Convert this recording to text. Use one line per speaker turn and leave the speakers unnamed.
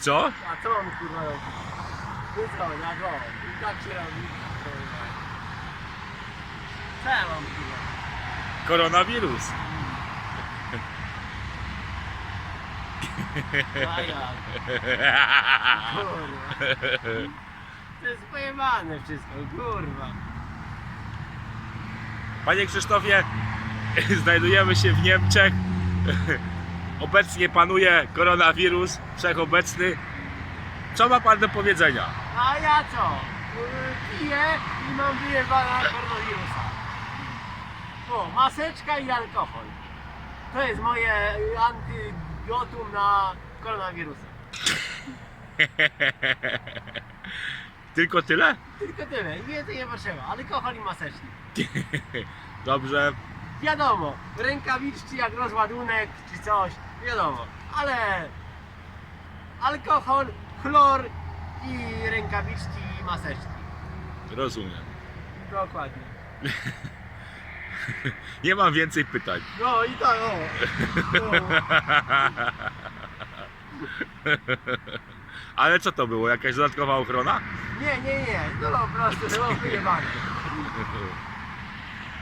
Co?
A co on kurwa robi? No co, ja go. I tak się robi. kurwa. Co ja mam kurwa?
Koronawirus.
A ja. Kurwa. To jest pojebane wszystko, kurwa.
Panie Krzysztofie, znajdujemy się w Niemczech. Obecnie panuje koronawirus, wszechobecny. Co ma pan do powiedzenia?
A ja co? Piję i mam wyjebana koronawirusa. O, maseczka i alkohol. To jest moje antidotum na koronawirusa.
Tylko tyle?
Tylko tyle, więcej nie potrzeba. Alkohol i maseczki.
Dobrze.
Wiadomo, rękawiczki jak rozładunek czy coś, wiadomo. Ale alkohol, chlor i rękawiczki i maseczki.
Rozumiem.
Dokładnie.
Nie mam więcej pytań.
No i tak, o.
Ale co to było? Jakaś dodatkowa ochrona?
Nie, nie, nie, no po prostu było wyjebane.